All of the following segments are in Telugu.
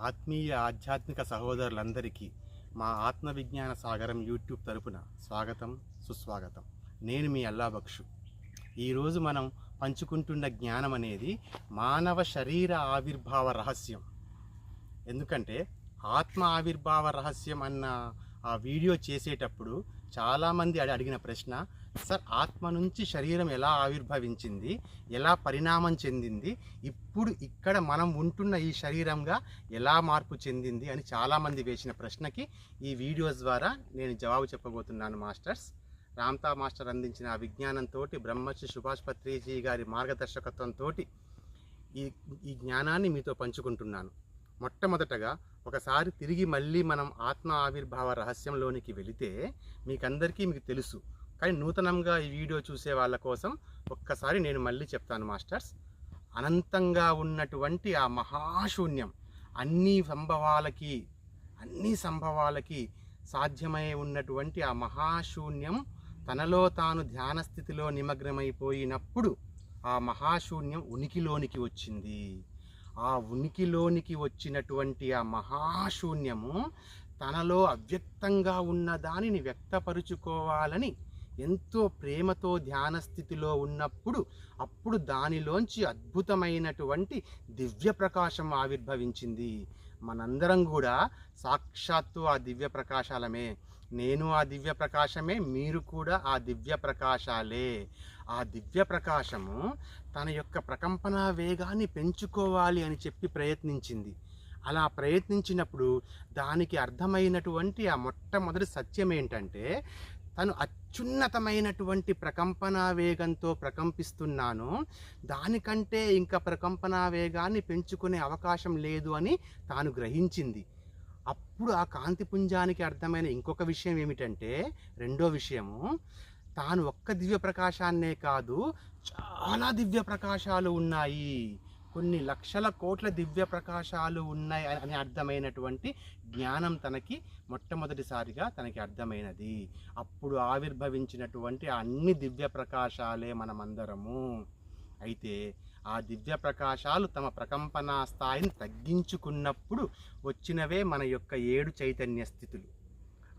ఆత్మీయ ఆధ్యాత్మిక సహోదరులందరికీ మా ఆత్మ విజ్ఞాన సాగరం యూట్యూబ్ తరపున స్వాగతం సుస్వాగతం. నేను మీ అల్లాబక్షు ఈరోజు మనం పంచుకుంటున్న జ్ఞానం అనేది మానవ శరీర ఆవిర్భావ రహస్యం. ఎందుకంటే ఆత్మ ఆవిర్భావ రహస్యం అన్న ఆ వీడియో చేసేటప్పుడు చాలామంది అడిగిన ప్రశ్న సార్ ఆత్మ నుంచి శరీరం ఎలా ఆవిర్భవించింది ఎలా పరిణామం చెందింది ఇప్పుడు ఇక్కడ మనం ఉంటున్న ఈ శరీరంగా ఎలా మార్పు చెందింది అని చాలామంది వేసిన ప్రశ్నకి ఈ వీడియోస్ ద్వారా నేను జవాబు చెప్పబోతున్నాను మాస్టర్స్. రామ్తా మాస్టర్ అందించిన ఆ విజ్ఞానంతో బ్రహ్మశ్రీ సుభాష్ పత్రిజీ గారి మార్గదర్శకత్వంతో ఈ ఈ జ్ఞానాన్ని మీతో పంచుకుంటున్నాను. మొట్టమొదటగా ఒకసారి తిరిగి మళ్ళీ మనం ఆత్మ ఆవిర్భావ రహస్యంలోనికి వెళితే మీకందరికీ మీకు తెలుసు కానీ నూతనంగా ఈ వీడియో చూసే వాళ్ళ కోసం ఒక్కసారి నేను మళ్ళీ చెప్తాను మాస్టర్స్. అనంతంగా ఉన్నటువంటి ఆ మహాశూన్యం అన్ని సంభవాలకి అన్ని సంభవాలకి సాధ్యమై ఉన్నటువంటి ఆ మహాశూన్యం తనలో తాను ధ్యాన స్థితిలో నిమగ్నమైపోయినప్పుడు ఆ మహాశూన్యం ఉనికిలోనికి వచ్చింది. ఆ ఉనికిలోనికి వచ్చినటువంటి ఆ మహాశూన్యము తనలో అవ్యక్తంగా ఉన్న దానిని వ్యక్తపరుచుకోవాలని ఎంతో ప్రేమతో ధ్యాన స్థితిలో ఉన్నప్పుడు అప్పుడు దానిలోంచి అద్భుతమైనటువంటి దివ్య ప్రకాశం ఆవిర్భవించింది. మనందరం కూడా సాక్షాత్తు ఆ దివ్య ప్రకాశాలమే నేను ఆ దివ్య ప్రకాశమే మీరు కూడా ఆ దివ్య ప్రకాశాలే ఆ దివ్య ప్రకాశము తన యొక్క ప్రకంపన వేగాన్ని పెంచుకోవాలి అని చెప్పి ప్రయత్నించింది. అలా ప్రయత్నించినప్పుడు దానికి అర్థమైనటువంటి ఆ మొట్టమొదటి సత్యం ఏంటంటే తను అత్యున్నతమైనటువంటి ప్రకంపనా వేగంతో ప్రకంపిస్తున్నాను దానికంటే ఇంకా ప్రకంపనా వేగాన్ని పెంచుకునే అవకాశం లేదు అని తాను గ్రహించింది. అప్పుడు ఆ కాంతిపుంజానికి అర్థమైన ఇంకొక విషయం ఏమిటంటే రెండో విషయము తాను ఒక్క దివ్య ప్రకాశాన్నే కాదు చాలా దివ్య ప్రకాశాలు ఉన్నాయి. కొన్ని లక్షల కోట్ల దివ్య ప్రకాశాలు ఉన్నాయి అని- అర్థమైనటువంటి జ్ఞానం తనకి మొట్టమొదటిసారిగా తనకి అర్థమైనది. అప్పుడు ఆవిర్భవించినటువంటి అన్ని దివ్య ప్రకాశాలే మనమందరము. అయితే ఆ దివ్య ప్రకాశాలు తమ ప్రకంపన స్థాయిని తగ్గించుకున్నప్పుడు వచ్చినవే మన యొక్క ఏడు చైతన్య స్థితులు.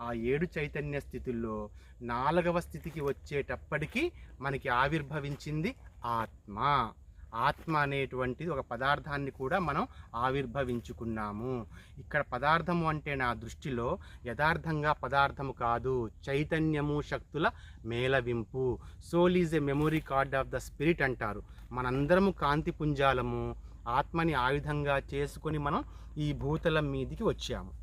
ఆ ఏడు చైతన్య స్థితుల్లో నాలుగవ స్థితికి వచ్చేటప్పటికీ మనకి ఆవిర్భవించింది ఆత్మ. ఆత్మ అనేటువంటిది ఒక పదార్థాన్ని కూడా మనం ఆవిర్భవించుకున్నాము. ఇక్కడ పదార్థము అంటే నా దృష్టిలో యథార్థంగా పదార్థము కాదు చైతన్యము శక్తుల మేళవింపు. Soul is a memory card of the spirit అంటారు. మనందరము కాంతి పుంజాలము ఆత్మని ఆయుధంగా చేసుకొని మనం ఈ భూతలం మీదికి వచ్చాము.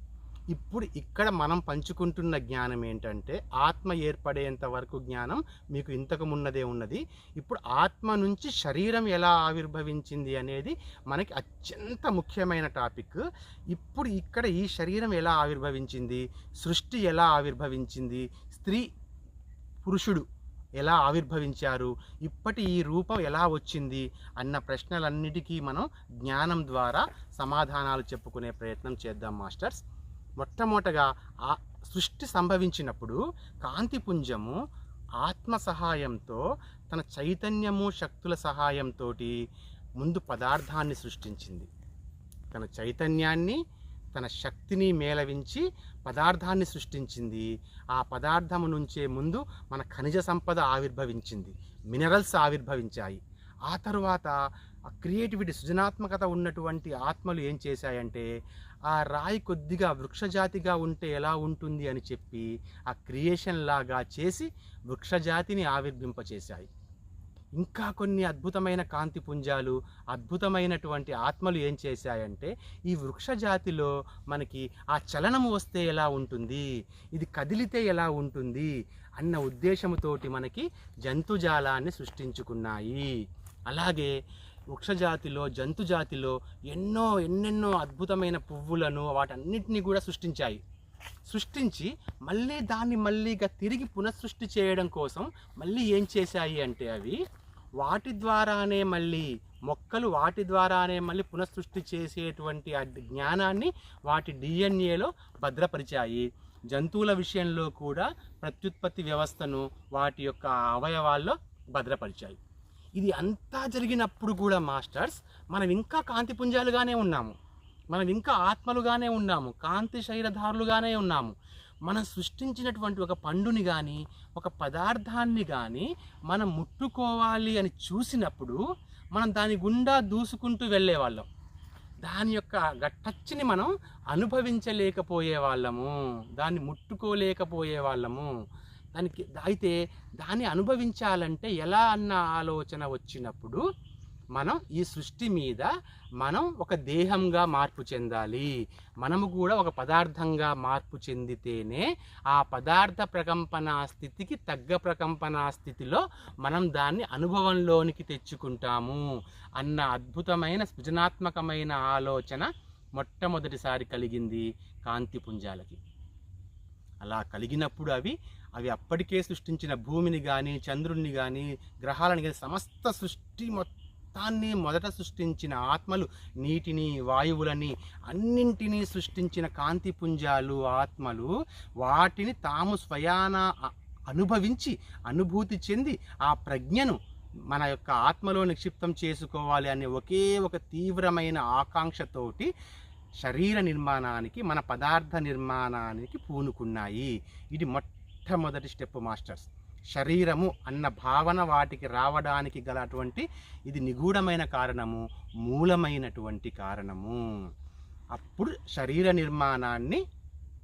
ఇప్పుడు ఇక్కడ మనం పంచుకుంటున్న జ్ఞానం ఏంటంటే ఆత్మ ఏర్పడేంత వరకు జ్ఞానం మీకు ఇంతకు ఉన్నదే ఉన్నది. ఇప్పుడు ఆత్మ నుంచి శరీరం ఎలా ఆవిర్భవించింది అనేది మనకి అత్యంత ముఖ్యమైన టాపిక్. ఇప్పుడు ఇక్కడ ఈ శరీరం ఎలా ఆవిర్భవించింది? సృష్టి ఎలా ఆవిర్భవించింది? స్త్రీ పురుషుడు ఎలా ఆవిర్భవించారు? ఇప్పటి ఈ రూపం ఎలా వచ్చింది? అన్న ప్రశ్నలన్నిటికీ మనం జ్ఞానం ద్వారా సమాధానాలు చెప్పుకునే ప్రయత్నం చేద్దాం మాస్టర్స్. మొట్టమొదటగా ఆ సృష్టి సంభవించినప్పుడు కాంతిపుంజము ఆత్మ సహాయంతో తన చైతన్యము శక్తుల సహాయంతో ముందు పదార్థాన్ని సృష్టించింది. తన చైతన్యాన్ని తన శక్తిని మేళవించి పదార్థాన్ని సృష్టించింది. ఆ పదార్థము నుంచే ముందు మన ఖనిజ సంపద ఆవిర్భవించింది. మినరల్స్ ఆవిర్భవించాయి. ఆ తరువాత ఆ క్రియేటివిటీ సృజనాత్మకత ఉన్నటువంటి ఆత్మలు ఏం చేశాయంటే ఆ ఆ రాయి కొద్దిగా వృక్షజాతిగా ఉంటే ఎలా ఉంటుంది అని చెప్పి ఆ క్రియేషన్ లాగా చేసి వృక్షజాతిని ఆవిర్భింపచేశాయి. ఇంకా కొన్ని అద్భుతమైన కాంతి పుంజాలు అద్భుతమైనటువంటి ఆత్మలు ఏం చేశాయంటే ఈ వృక్షజాతిలో మనకి ఆ చలనము వస్తే ఎలా ఉంటుంది ఇది కదిలితే ఎలా ఉంటుంది అన్న ఉద్దేశముతోటి మనకి జంతుజాలాన్ని సృష్టించుకున్నాయి. అలాగే వృక్షజాతిలో జంతుజాతిలో ఎన్నో ఎన్నెన్నో అద్భుతమైన పువ్వులను వాటన్నిటిని కూడా సృష్టించాయి. సృష్టించి మళ్ళీ దాన్ని మళ్ళీగా తిరిగి పునఃసృష్టి చేయడం కోసం మళ్ళీ ఏం చేశాయి అంటే అవి వాటి ద్వారానే మళ్ళీ మొక్కలు వాటి ద్వారానే మళ్ళీ పునఃసృష్టి చేసేటువంటి ఆ జ్ఞానాన్ని వాటి డిఎన్ఏలో భద్రపరిచాయి. జంతువుల విషయంలో కూడా ప్రత్యుత్పత్తి వ్యవస్థను వాటి యొక్క అవయవాల్లో భద్రపరిచాయి. ఇది అంతా జరిగినప్పుడు కూడా మాస్టర్స్ మనం ఇంకా కాంతిపుంజాలుగానే ఉన్నాము. మనం ఇంకా ఆత్మలుగానే ఉన్నాము కాంతి శరీరధారులుగానే ఉన్నాము. మనం సృష్టించినటువంటి ఒక పండుని కానీ ఒక పదార్థాన్ని కానీ మనం ముట్టుకోవాలి అని చూసినప్పుడు మనం దాని గుండా దూసుకుంటూ వెళ్ళేవాళ్ళం. దాని యొక్క గట్టచ్చిని మనం అనుభవించలేకపోయే వాళ్ళము దాన్ని ముట్టుకోలేకపోయే వాళ్ళము దానికి అయితే దాన్ని అనుభవించాలంటే ఎలా అన్న ఆలోచన వచ్చినప్పుడు మనం ఈ సృష్టి మీద మనం ఒక దేహంగా మార్పు చెందాలి. మనము కూడా ఒక పదార్థంగా మార్పు చెందితేనే ఆ పదార్థ ప్రకంపన స్థితికి తగ్గ ప్రకంపన స్థితిలో మనం దాన్ని అనుభవంలోనికి తెచ్చుకుంటాము అన్న అద్భుతమైన సృజనాత్మకమైన ఆలోచన మొట్టమొదటిసారి కలిగింది కాంతి పుంజాలకి. అలా కలిగినప్పుడు అవి అవి అప్పటికే సృష్టించిన భూమిని కానీ చంద్రుణ్ణి కానీ గ్రహాలను కానీ సమస్త సృష్టి మొత్తాన్ని మొదట సృష్టించిన ఆత్మలు నీటిని వాయువులని అన్నింటినీ సృష్టించిన కాంతి పుంజాలు ఆత్మలు వాటిని తాము స్వయాన అనుభవించి అనుభూతి చెంది ఆ ప్రజ్ఞను మన యొక్క ఆత్మలో నిక్షిప్తం చేసుకోవాలి అనే ఒకే ఒక తీవ్రమైన ఆకాంక్షతోటి శరీర నిర్మాణానికి మన పదార్థ నిర్మాణానికి పూనుకున్నాయి. ఇది మొట్టమొదటి స్టెప్ మాస్టర్స్. శరీరము అన్న భావన వాటికి రావడానికి గల అటువంటి ఇది నిగూఢమైన కారణము మూలమైనటువంటి కారణము. అప్పుడు శరీర నిర్మాణాన్ని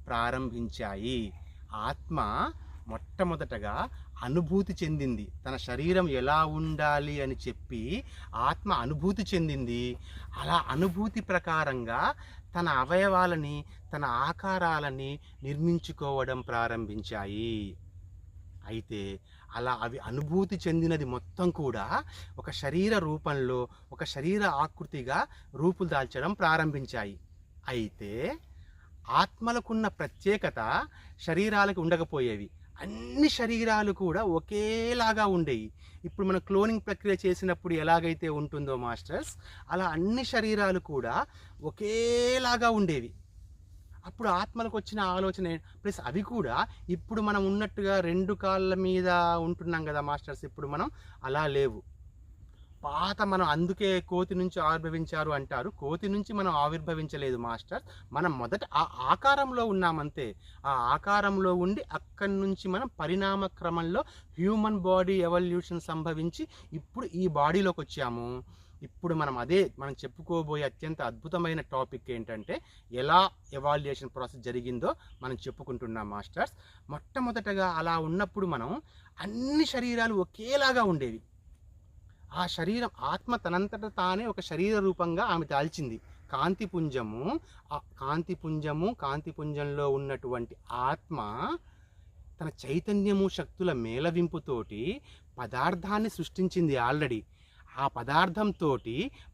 ప్రారంభించాయి. ఆత్మ మొట్టమొదటగా అనుభూతి చెందింది. తన శరీరం ఎలా ఉండాలి అని చెప్పి ఆత్మ అనుభూతి చెందింది. అలా అనుభూతి ప్రకారంగా తన అవయవాలని తన ఆకారాలని నిర్మించుకోవడం ప్రారంభించాయి. అయితే అలా అవి అనుభూతి చెందినది మొత్తం కూడా ఒక శరీర రూపంలో ఒక శరీర ఆకృతిగా రూపులు దాల్చడం ప్రారంభించాయి. అయితే ఆత్మలకున్న ప్రత్యేకత శరీరాలకు ఉండకపోయేవి. అన్ని శరీరాలు కూడా ఒకేలాగా ఉండేవి ఇప్పుడు మనం క్లోనింగ్ ప్రక్రియ చేసినప్పుడు ఎలాగైతే ఉంటుందో మాస్టర్స్ అలా అన్ని శరీరాలు కూడా ఒకేలాగా ఉండేవి. అప్పుడు ఆత్మలకు వచ్చిన ఆలోచన ప్లస్ అవి కూడా ఇప్పుడు మనం ఉన్నట్టుగా రెండు కాళ్ళ మీద ఉంటున్నాం కదా మాస్టర్స్ ఇప్పుడు మనం అలా లేవు. పాత మనం అందుకే కోతి నుంచి ఆవిర్భవించారు అంటారు. కోతి నుంచి మనం ఆవిర్భవించలేదు మాస్టర్. మనం మొదట ఆ ఆకారంలో ఉన్నామంతే. ఆ ఆకారంలో ఉండి అక్కడి నుంచి మనం పరిణామ క్రమంలో హ్యూమన్ బాడీ ఎవల్యూషన్ సంభవించి ఇప్పుడు ఈ బాడీలోకి వచ్చాము. ఇప్పుడు మనం అదే మనం చెప్పుకోబోయే అత్యంత అద్భుతమైన టాపిక్ ఏంటంటే ఎలా ఎవాల్యుయేషన్ ప్రాసెస్ జరిగిందో మనం చెప్పుకుంటున్నాం మాస్టర్స్. మొట్టమొదటగా అలా ఉన్నప్పుడు మనం అన్ని శరీరాలు ఒకేలాగా ఉండేవి. ఆ శరీరం ఆత్మ తనంతట తానే ఒక శరీర రూపంగా ఆమె దాల్చింది. కాంతిపుంజము ఆ కాంతిపుంజము కాంతిపుంజంలో ఉన్నటువంటి ఆత్మ తన చైతన్యము శక్తుల మేళవింపుతోటి పదార్థాన్ని సృష్టించింది ఆల్రెడీ. ఆ పదార్థంతో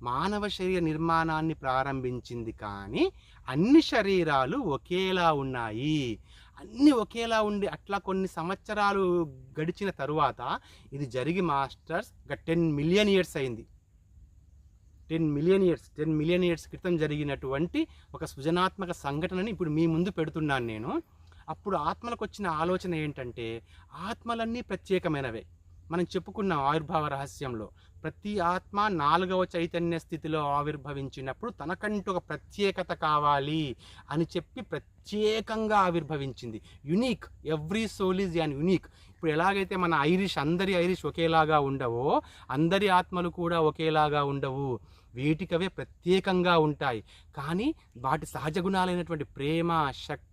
మానవ శరీర నిర్మాణాన్ని ప్రారంభించింది కానీ అన్ని శరీరాలు ఒకేలా ఉన్నాయి. అన్నీ ఒకేలా ఉండి అట్లా కొన్ని సంవత్సరాలు గడిచిన తరువాత ఇది జరిగి మాస్టర్స్ ఒక టెన్ మిలియన్ ఇయర్స్ అయింది. Ten million years ten million years క్రితం జరిగినటువంటి ఒక సృజనాత్మక సంఘటనని ఇప్పుడు మీ ముందు పెడుతున్నాను నేను. అప్పుడు ఆత్మలకు వచ్చిన ఆలోచన ఏంటంటే ఆత్మలన్నీ ప్రత్యేకమైనవే. మనం చెప్పుకున్నాం ఆవిర్భావ రహస్యంలో. ప్రతి ఆత్మ నాలుగవ చైతన్య స్థితిలో ఆవిర్భవించినప్పుడు తనకంటూ ఒక ప్రత్యేకత కావాలి అని చెప్పి ప్రత్యేకంగా ఆవిర్భవించింది. Unique every soul is an unique. ఇప్పుడు ఎలాగైతే మన ఐరిష్ అందరి ఐరిష్ ఒకేలాగా ఉండవో అందరి ఆత్మలు కూడా ఒకేలాగా ఉండవు. వీటికవే ప్రత్యేకంగా ఉంటాయి. కానీ వాటి సహజ గుణాలైనటువంటి ప్రేమ శక్తి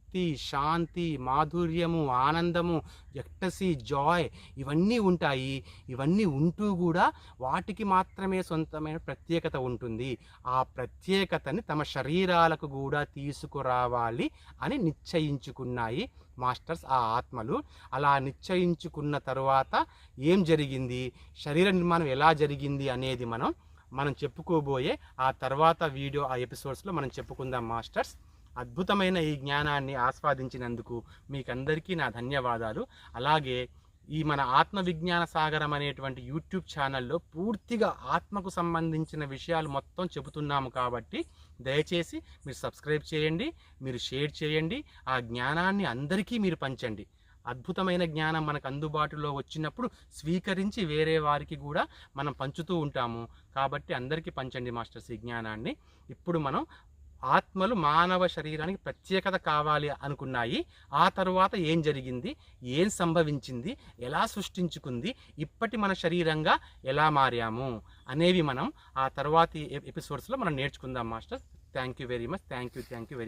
శాంతి మాధుర్యము ఆనందము ఎక్టసీ జాయ్ ఇవన్నీ ఉంటాయి. ఇవన్నీ ఉంటూ కూడా వాటికి మాత్రమే సొంతమైన ప్రత్యేకత ఉంటుంది. ఆ ప్రత్యేకతని తమ శరీరాలకు కూడా తీసుకురావాలి అని నిశ్చయించుకున్నాయి మాస్టర్స్ ఆ ఆత్మలు. అలా నిశ్చయించుకున్న తర్వాత ఏం జరిగింది? శరీర నిర్మాణం ఎలా జరిగింది అనేది మనం మనం చెప్పుకోబోయే ఆ తర్వాత వీడియో ఆ ఎపిసోడ్స్లో మనం చెప్పుకుందాం మాస్టర్స్. అద్భుతమైన ఈ జ్ఞానాన్ని ఆస్వాదించినందుకు మీకందరికీ నా ధన్యవాదాలు. అలాగే ఈ మన ఆత్మ విజ్ఞాన సాగరం అనేటువంటి యూట్యూబ్ ఛానల్లో పూర్తిగా ఆత్మకు సంబంధించిన విషయాలు మొత్తం చెబుతున్నాము కాబట్టి దయచేసి మీరు సబ్స్క్రైబ్ చేయండి మీరు షేర్ చేయండి ఆ జ్ఞానాన్ని అందరికీ మీరు పంచండి. అద్భుతమైన జ్ఞానం మనకు అందుబాటులో వచ్చినప్పుడు స్వీకరించి వేరే వారికి కూడా మనం పంచుతూ ఉంటాము. కాబట్టి అందరికీ పంచండి మాస్టర్స్ ఈ జ్ఞానాన్ని. ఇప్పుడు మనం ఆత్మలు మానవ శరీరానికి ప్రత్యేకత కావాలి అనుకున్నాయి. ఆ తరువాత ఏం జరిగింది? ఏం సంభవించింది? ఎలా సృష్టించుకుంది? ఇప్పటి మన శరీరంగా ఎలా మారాము? అనేవి మనం ఆ తర్వాతి ఎపిసోడ్స్లో మనం నేర్చుకుందాం master thank you very much thank you thank you very